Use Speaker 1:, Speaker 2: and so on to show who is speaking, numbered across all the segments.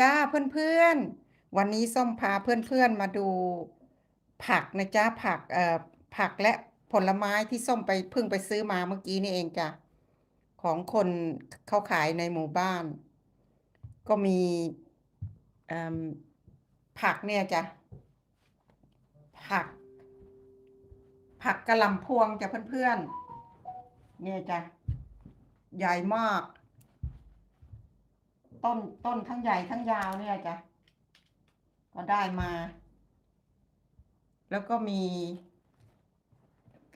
Speaker 1: จ้าเพื่อนๆ วันนี้ส้มพาเพื่อนๆมาดูผักนะจ๊ะผักเอ่อผักและผลไม้ที่ส้มไปเพิ่งไปซื้อมาเมื่อกี้นี่เองจ้ะของคนเขาขายในหมู่บ้าน ก็มีเอิ่มผักเนี่ยจ้ะผัก ผักกะหล่ำพวงจ้ะเพื่อนๆเนี่ยจ้ะใหญ่มาก ต้นต้นทั้งใหญ่ทั้งยาวเนี่ยจ้ะก็ได้มา แล้วก็มี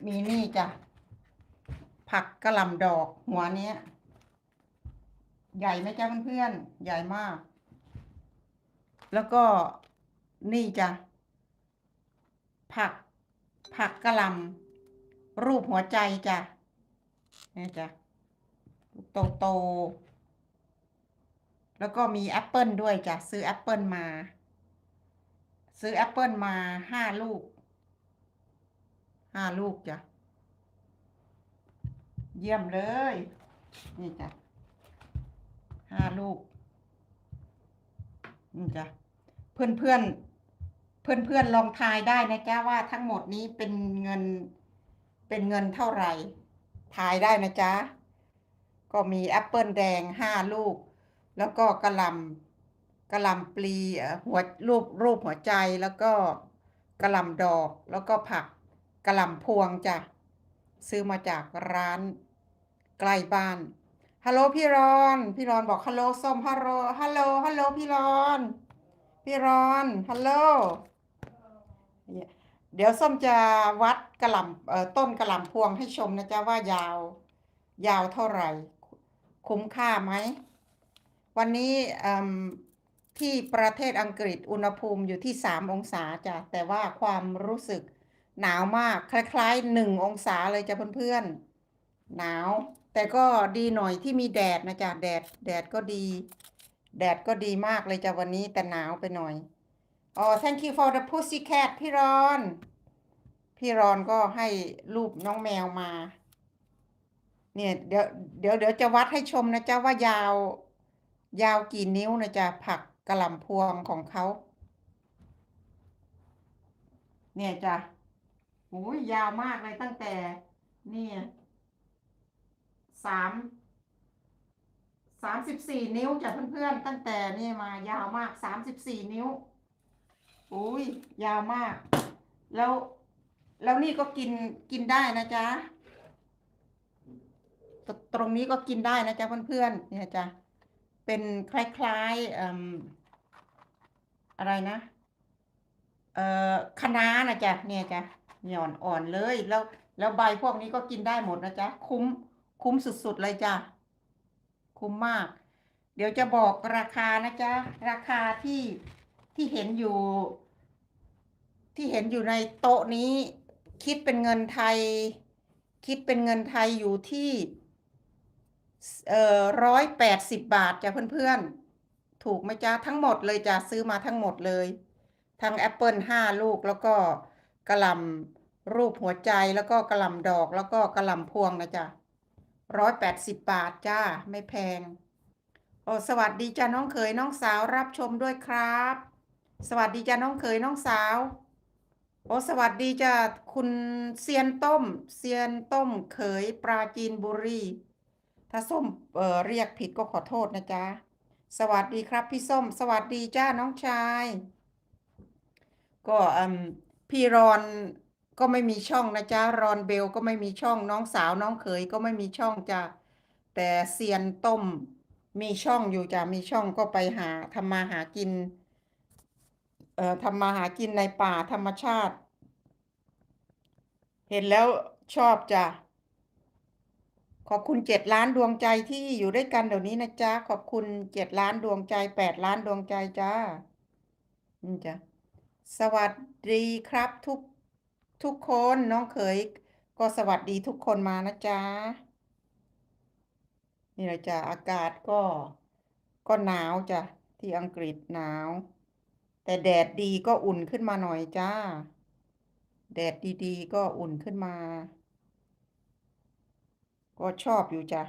Speaker 1: มีนี่จ้ะผักกระหล่ำดอกหัวเนี้ย ใหญ่ไหมจ้ะเพื่อนๆใหญ่มาก แล้วก็นี่จ้ะผัก ผักกระหล่ำรูปหัวใจจ้ะนี่จ้ะโตโต แล้วก็มีแอปเปิลด้วยจ้ะซื้อแอปเปิลมา ซื้อแอปเปิลมาห้าลูกห้าลูกจ้ะเยี่ยมเลย นี่จ้ะห้าลูกนี่จ้ะเพื่อนเพื่อนเพื่อนเพื่อนลองทายได้นะจ๊ะว่าทั้งหมดนี้เป็นเงินเป็นเงินเท่าไหร่ ทายได้นะจ๊ะก็มีแอปเปิลแดงห้าลูก แล้วก็กระลำกระลำปลีหัวรูปรูปหัวใจแล้วก็กระลำดอกแล้วก็ผักกระลำพวงจ้ะซื้อมาจากร้านใกล้บ้านฮัลโหลพี่รอน พี่รอนบอกฮัลโหลส้มฮัลโหลฮัลโหลฮัลโหลพี่รอน พี่รอนฮัลโหลเดี๋ยวส้มจะวัดกระหล่ำต้นกระหล่ำพวงให้ชมนะจ๊ะว่ายาว ยาวเท่าไหร่ คุ้มค่าไหม วันนี้ที่ประเทศอังกฤษอุณหภูมิอยู่ที่สามองศาจ้ะแต่ว่าความรู้สึกหนาวมากคล้ายๆหนึ่งองศาเลยจ้ะเพื่อนๆ หนาว แต่ก็ดีหน่อยที่มีแดดนะจ๊ะแดดแดดก็ดี แดดก็ดีมากเลยจ้ะวันนี้แต่หนาวไปหน่อยอ๋อ thank you for the pussycat พี่รอน พี่รอนก็ให้รูปน้องแมวมา เนี่ยเดี๋ยวเดี๋ยวเดี๋ยวจะวัดให้ชมนะจ๊ะว่ายาว ยาวกี่นิ้วนะจ๊ะผักกระหล่ำพวงของเขา เนี่ยจ้ะโอ้ยยาวมากเลยตั้งแต่ เนี่ยสามสามสิบสี่นิ้วจ้ะเพื่อนๆตั้งแต่นี่มายาวมากสามสิบสี่นิ้วโอ้ยยาวมาก แล้วแล้วนี่ก็กินกินได้นะจ๊ะตตรงนี้ก็กินได้นะจ๊ะเพื่อนๆเนี่ยจ้ะ เป็นคล้ายๆอะไรนะ เอ่อคะน้านะจ๊ะเนี่ยจ้ะหย่อนอ่อนเลย แล้วแล้วใบพวกนี้ก็กินได้หมดนะจ๊ะคุ้มคุ้มสุดๆเลยจ้ะคุ้มมาก เดี๋ยวจะบอกราคานะจ๊ะราคาที่ที่เห็นอยู่ ที่เห็นอยู่ในโต๊ะนี้ คิดเป็นเงินไทย คิดเป็นเงินไทยอยู่ที่ เอ่อร้อยแปดสิบบาทจ้ะเพื่อนๆ ถูกไหมจ๊ะทั้งหมดเลยจ้ะซื้อมาทั้งหมดเลย ทั้งแอปเปิลห้าลูกแล้วก็กระลำรูปหัวใจแล้วก็กระลำดอกแล้วก็กระลำพวงนะจ๊ะร้อยแปดสิบบาทจ้าไม่แพง โอ้สวัสดีจ้าน้องเขยน้องสาวรับชมด้วยครับ สวัสดีจ้าน้องเขยน้องสาว โอ้สวัสดีจ้าคุณเซียนต้มเซียนต้มเขยปราจีนบุรี ถ้าส้มเอ่อเรียกผิดก็ขอโทษนะจ๊ะ สวัสดีครับพี่ส้ม สวัสดีจ้าน้องชาย ก็อืมพี่รอนก็ไม่มีช่องนะจ๊ะ รอนเบลก็ไม่มีช่องน้องสาวน้องเขยก็ไม่มีช่องจ้ะ แต่เซียนต้มมีช่องอยู่จ้ะ มีช่องก็ไปหาทำมาหากิน เอ่อทำมาหากินในป่าธรรมชาติ เห็นแล้วชอบจ้ะ ขอบคุณเจ็ดล้านดวงใจที่อยู่ด้วยกันเดี๋ยวนี้นะจ๊ะ ขอบคุณเจ็ดล้านดวงใจแปดล้านดวงใจจ้านี่จ้ะสวัสดีครับทุกทุกคนน้องเขยก็สวัสดีทุกคนมานะจ๊ะนี่แหละจ้ะอากาศก็ก็หนาวจ้ะที่อังกฤษหนาว แต่แดดดีก็อุ่นขึ้นมาหน่อยจ้า แดดดีๆ ก็อุ่นขึ้นมา ก็ชอบอยู่จ้ะ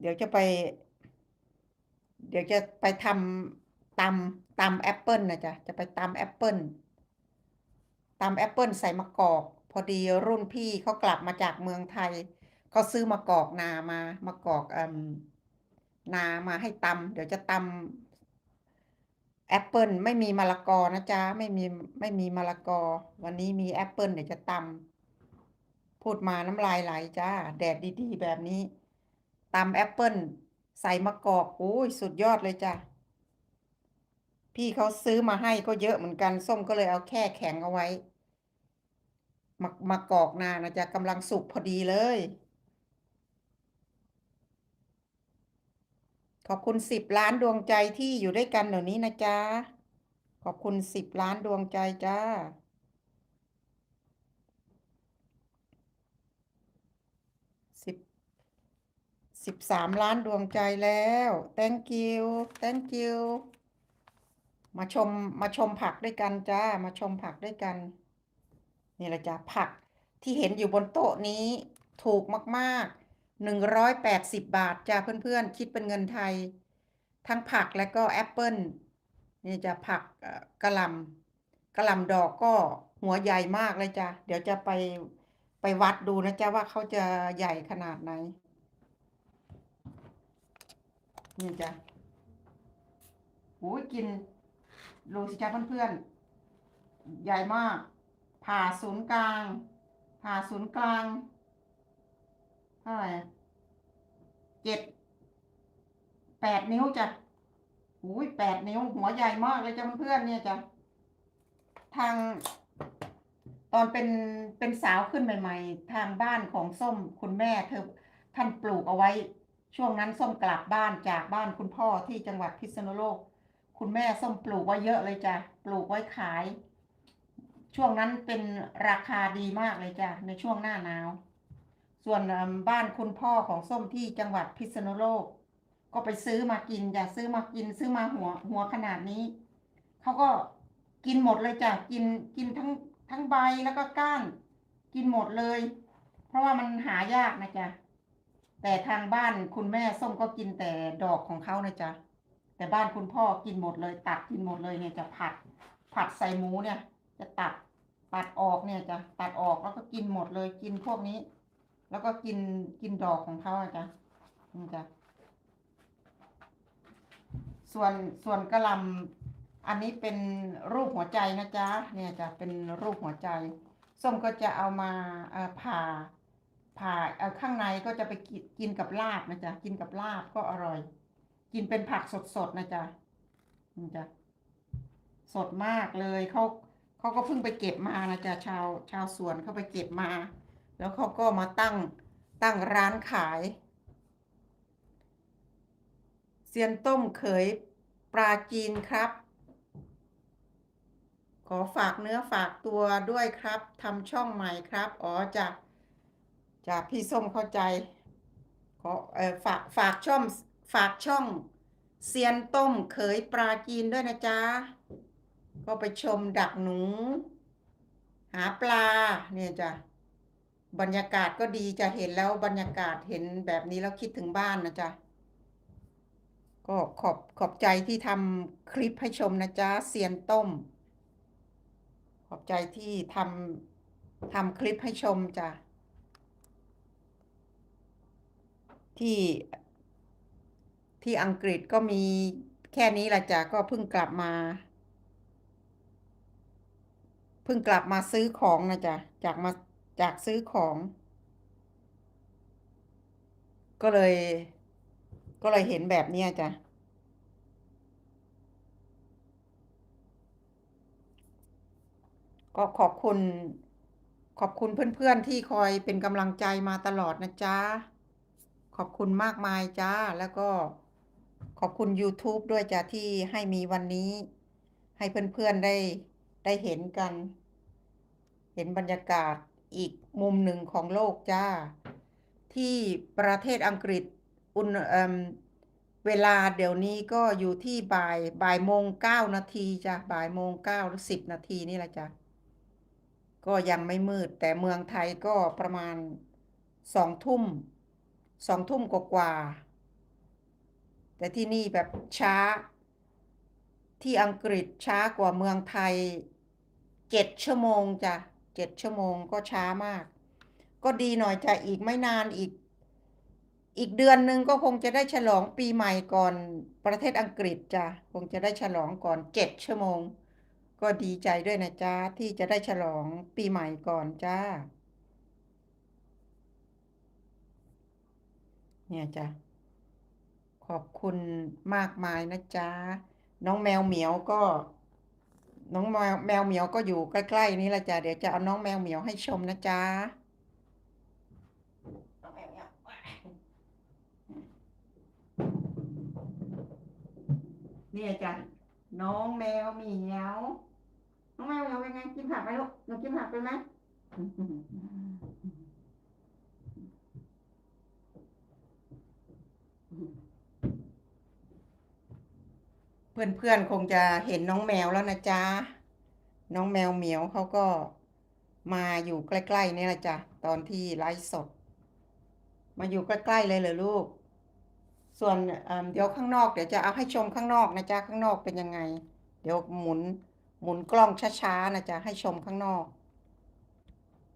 Speaker 1: เดี๋ยวจะไป เดี๋ยวจะไปทำตำตำแอปเปิลนะจ๊ะ จะไปตำแอปเปิลตำแอปเปิลใส่มะกอก พอดีรุ่นพี่เขากลับมาจากเมืองไทยเขาซื้อมะกอกนามามะกอกเอ่มนามาให้ตำเดี๋ยวจะตำ แอปเปิลไม่มีมะละกอนะจ๊ะไม่มีไม่มีมะละกอ วันนี้มีแอปเปิลเดี๋ยวจะตำพูดมาน้ำลายไหลจ้า แดดดีๆ แบบนี้ตำแอปเปิลใส่มะกอกโอ้ยสุดยอดเลยจ้ะพี่เขาซื้อมาให้ก็เยอะเหมือนกัน ส้มก็เลยเอาแค่แข็งเอาไว้มามากอกนานะจ๊ะกำลังสุกพอดีเลย ขอบคุณสิบล้านดวงใจที่อยู่ด้วยกันเดี๋ยวนี้นะจ๊ะ ขอบคุณสิบล้านดวงใจจ้า สิบสิบสามล้านดวงใจแล้ว thank you thank you มาชมมาชมผักด้วยกันจ้า มาชมผักด้วยกัน นี่แหละจ้ะผักที่เห็นอยู่บนโต๊ะนี้ถูกมาก ๆ หนึ่งร้อยแปดสิบบาทจ้าเพื่อนๆ คิดเป็นเงินไทย ทั้งผักและก็แอปเปิลนี่จะผักเอ่อกะหล่ำกระหล่ำดอกก็หัวใหญ่มากเลยจ้ะเดี๋ยวจะไปไปวัดดูนะจ๊ะว่าเขาจะใหญ่ขนาดไหน นี่จ้ะโอ้ยกินดูสิจ้าเพื่อนๆ ใหญ่มาก ผ่าศูนย์กลาง ผ่าศูนย์กลาง เท่าไหร่เจ็ดแปดนิ้วจ้ะอุ้ยแปดนิ้วหัวใหญ่มากเลยจ้ะเพื่อนเนี่ยจ้ะทาง ตอนเป็นเป็นสาวขึ้นใหม่ ๆ ทางบ้านของส้มคุณแม่เธอท่านปลูกเอาไว้ ช่วงนั้นส้มกลับบ้านจากบ้านคุณพ่อที่จังหวัดพิษณุโลก คุณแม่ส้มปลูกไว้เยอะเลยจ้ะปลูกไว้ขาย ช่วงนั้นเป็นราคาดีมากเลยจ้ะในช่วงหน้าหนาว ส่วนบ้านคุณพ่อของส้มที่จังหวัดพิษณุโลก ก็ไปซื้อมากินจ้ะซื้อมากินซื้อมาหัวหัวขนาดนี้เขาก็กินหมดเลยจ้ะกินกินทั้งทั้งใบแล้วก็ก้าน กินหมดเลย เพราะว่ามันหายากนะจ๊ะแต่ทางบ้านคุณแม่ส้มก็กินแต่ดอกของเขานะจ๊ะแต่บ้านคุณพ่อกินหมดเลย ตัดกินหมดเลยเนี่ยจะผัด ผัดใส่หมูเนี่ย จะตัดตัดออกเนี่ยจะตัดออกแล้วก็กินหมดเลยกินพวกนี้ แล้วก็กินกินดอกของเขาอะจ้ะนี่จ้ะส่วนส่วนกระลำอันนี้เป็นรูปหัวใจนะจ๊ะเนี่ยจะเป็นรูปหัวใจ ส้มก็จะเอามาผ่าผ่าเอ่อข้างในก็จะไปกินกินกับลาบนะจ๊ะกินกับลาบก็อร่อย กินเป็นผักสดๆนะจ๊ะนี่จ้ะสดมากเลยเขาเขาก็เพิ่งไปเก็บมานะจ๊ะชาวชาวสวนเขาไปเก็บมา แล้วเขาก็มาตั้งตั้งร้านขายเซียนต้มเขยปลาจีนครับ ขอฝากเนื้อฝากตัวด้วยครับทำช่องใหม่ครับ อ๋อจากจากพี่ส้มเข้าใจ ขอเออฝากฝากช่องฝากช่องเซียนต้มเขยปลาจีนด้วยนะจ๊ะ ก็ไปชมดักหนู หาปลาเนี่ยจ้ะ บรรยากาศก็ดีจะเห็นแล้วบรรยากาศเห็นแบบนี้แล้วคิดถึงบ้านนะจ๊ะ ก็ขอบขอบใจที่ทำคลิปให้ชมนะจ๊ะเซียนต้ม ขอบใจที่ทำทำคลิปให้ชมจ้ะ ที่ที่อังกฤษก็มีแค่นี้แหละจ้ะก็เพิ่งกลับมา เพิ่งกลับมาซื้อของนะจ๊ะจากมา จากซื้อของ ก็เลย ก็เลยเห็นแบบเนี้ยจ้ะก็ขอบคุณ ขอบคุณเพื่อนๆที่คอยเป็นกำลังใจมาตลอดนะจ๊ะ ขอบคุณมากมายจ้า แล้วก็ขอบคุณ YouTube ด้วยจ้ะที่ให้มีวันนี้ ให้เพื่อนๆได้ได้เห็นกัน เห็นบรรยากาศ อีกมุมหนึ่งของโลกจ้า ที่ประเทศอังกฤษอุณเเวลาเดี๋ยวนี้ก็อยู่ที่บ่ายบ่ายโมงเก้านาทีจ้ะบ่ายโมงเก้าหรือสิบนาทีนี่แหละจ้ะก็ยังไม่มืด แต่เมืองไทยก็ประมาณสองทุ่มสองทุ่มกว่าแต่ที่นี่แบบช้า ที่อังกฤษช้ากว่าเมืองไทยเจ็ดชั่วโมงจ้ะ จ็ดชั่วโมงก็ช้ามาก ก็ดีหน่อยจ้ะอีกไม่นานอีก อีกเดือนหนึ่งก็คงจะได้ฉลองปีใหม่ก่อนประเทศอังกฤษจ้ะคงจะได้ฉลองก่อนเจ็ดชั่วโมง ก็ดีใจด้วยนะจ๊ะที่จะได้ฉลองปีใหม่ก่อนจ้า เนี่ยจ้ะขอบคุณมากมายนะจ๊ะ น้องแมวเหมียวก็ น้องแมวแมวเหมียวก็อยู่ใกล้ๆนี้ละจ้ะเดี๋ยวจะเอาน้องแมวเหมียวให้ชมนะจ๊ะนี่ยจ้ะน้องแมวเหมียว น้องแมวเหมียวเป็นไงกินผักไหมลูกหนูกินผักเป็นไหม เพื่อนๆคงจะเห็นน้องแมวแล้วนะจ๊ะ น้องแมวเหมียวเขาก็มาอยู่ใกล้ๆนี่แหละจ้ะตอนที่ไลฟ์สด มาอยู่ใกล้ๆเลยเหรอลูก ส่วนเเดี๋ยวข้างนอกเดี๋ยวจะเอาให้ชมข้างนอกนะจ๊ะข้างนอกเป็นยังไง เดี๋ยวหมุนหมุนกล้องช้าๆนะจ๊ะให้ชมข้างนอก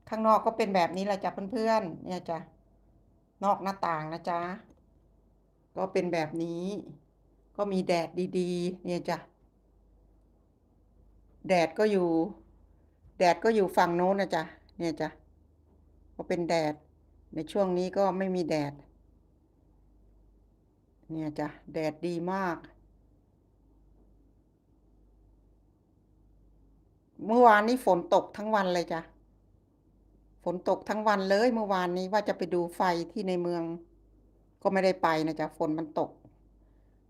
Speaker 1: ข้างนอกก็เป็นแบบนี้แหละจ้ะเพื่อนๆเนี่ยจ้ะนอกหน้าต่างนะจ๊ะก็เป็นแบบนี้ ก็มีแดดดีๆ เนี่ยจ้ะ แดดก็อยู่ แดดก็อยู่ฝั่งโน้นนะจ๊ะ เนี่ยจ้ะก็เป็นแดด ในช่วงนี้ก็ไม่มีแดด เนี่ยจ้ะ แดดดีมาก เมื่อวานนี้ฝนตกทั้งวันเลยจ้ะ ฝนตกทั้งวันเลย เมื่อวานนี้ว่าจะไปดูไฟที่ในเมือง ก็ไม่ได้ไปนะจ๊ะ ฝนมันตก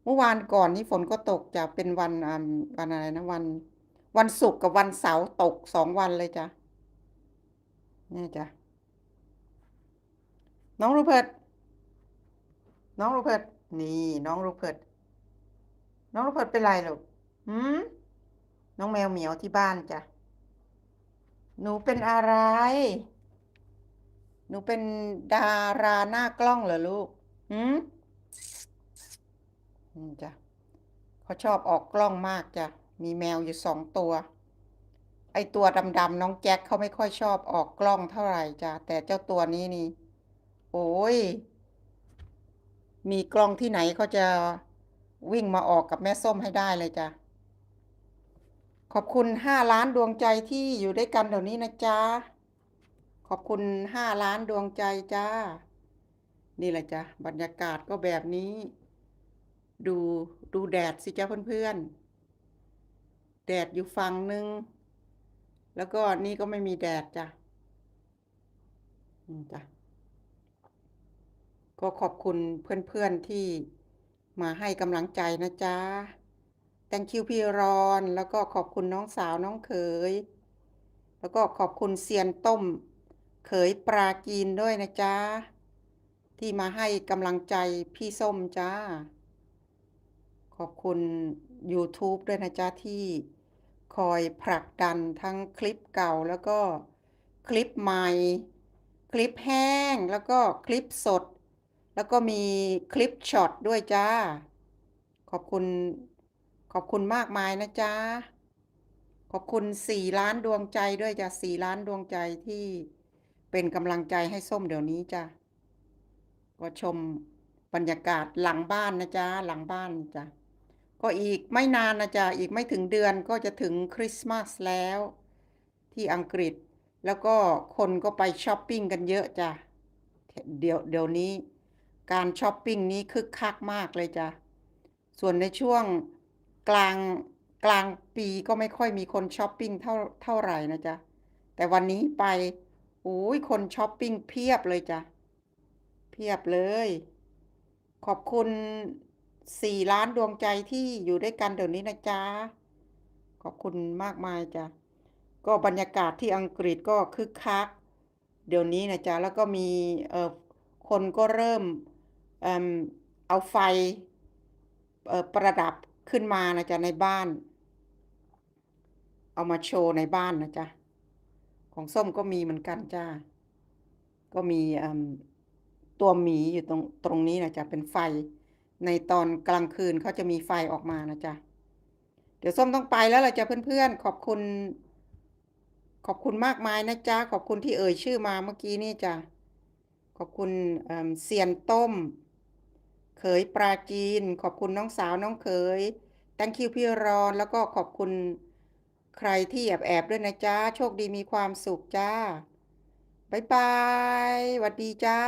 Speaker 1: เมื่อวานก่อนนี้ฝนก็ตกจะเป็นวันอ่าวันอะไรนะวัน วันศุกร์กับวันเสาร์ตกสองวันเลยจ้ะนี่จ้ะน้องรูเพิร์ตน้องรูเพิร์ตนี่น้องรูเพิร์ตน้องรูเพิร์ตเป็นไรลูกหืมน้องแมวเหมียวที่บ้านจ้ะหนูเป็นอะไร หนูเป็นดาราหน้ากล้องเหรอลูกหืม อืมจ้ะเขาชอบออกกล้องมากจ้ะ มีแมวอยู่สองตัว ไอตัวดำๆน้องแจ็คเขาไม่ค่อยชอบออกกล้องเท่าไหร่จ้ะ แต่เจ้าตัวนี้นี่ โอ้ย มีกล้องที่ไหนเขาจะวิ่งมาออกกับแม่ส้มให้ได้เลยจ้ะ ขอบคุณห้าล้านดวงใจที่อยู่ด้วยกันเดี๋ยวนี้นะจ๊ะ ขอบคุณห้าล้านดวงใจจ้า นี่แหละจ้ะ บรรยากาศก็แบบนี้ ดูดูแดดสิจ้าเพื่อนๆ แดดอยู่ฝั่งหนึ่ง แล้วก็นี่ก็ไม่มีแดดจ้ะอืมจ้ะก็ขอบคุณเพื่อนๆที่มาให้กำลังใจนะจ๊ะ thank you พี่รอน แล้วก็ขอบคุณน้องสาวน้องเขย แล้วก็ขอบคุณเซียนต้ม เขยปลาจีนด้วยนะจ๊ะ ที่มาให้กำลังใจพี่ส้มจ้า ขอบคุณ YouTube ด้วยนะจ๊ะ ที่คอยผลักดันทั้งคลิปเก่าแล้วก็คลิปใหม่ คลิปแห้งแล้วก็คลิปสด แล้วก็มีคลิปช็อตด้วยจ้า ขอบคุณ ขอบคุณมากมายนะจ๊ะ ขอบคุณสี่ล้านดวงใจด้วยจ้ะสี่ล้านดวงใจที่เป็นกำลังใจให้ส้มเดี๋ยวนี้จ้ะ ก็ชมบรรยากาศหลังบ้านนะจ๊ะ หลังบ้านจ้ะ ก็อีกไม่นานนะจ๊ะอีกไม่ถึงเดือนก็จะถึงคริสต์มาสแล้ว ที่อังกฤษแล้วก็คนก็ไปช้อปปิ้งกันเยอะจ้ะเดี๋ยวเดี๋ยวนี้ การช้อปปิ้งนี้คึกคักมากเลยจ้ะส่วนในช่วงกลางกลางปีก็ไม่ค่อยมีคนช้อปปิ้งเท่าเท่าไหร่นะจ๊ะแต่วันนี้ไปโอ้ยคนช้อปปิ้งเพียบเลยจ้ะเพียบเลย ขอบคุณ สี่ล้านดวงใจที่อยู่ด้วยกันเดี๋ยวนี้นะจ๊ะ ขอบคุณมากมายจ้ะ ก็บรรยากาศที่อังกฤษก็คึกคัก เดี๋ยวนี้นะจ๊ะ แล้วก็มีเอ่อคนก็เริ่มเอ่มเอาไฟเอ่อประดับขึ้นมานะจ๊ะในบ้าน เอามาโชว์ในบ้านนะจ๊ะ ของส้มก็มีเหมือนกันจ้า ก็มีเออตัวหมีอยู่ตรงตรงนี้นะจ๊ะเป็นไฟ ในตอนกลางคืนเขาจะมีไฟออกมานะจ๊ะ เดี๋ยวส้มต้องไปแล้วล่ะจ้ะเพื่อนๆ ขอบคุณ ขอบคุณมากมายนะจ๊ะ ขอบคุณที่เอ่ยชื่อมาเมื่อกี้นี่จ้ะ ขอบคุณเเซียนต้ม เขยปราจีน ขอบคุณน้องสาวน้องเขย thank you พี่รอน แล้วก็ขอบคุณใครที่แอบแอบด้วยนะจ๊ะ โชคดีมีความสุขจ้า บ๊ายบาย หวัดดีจ้า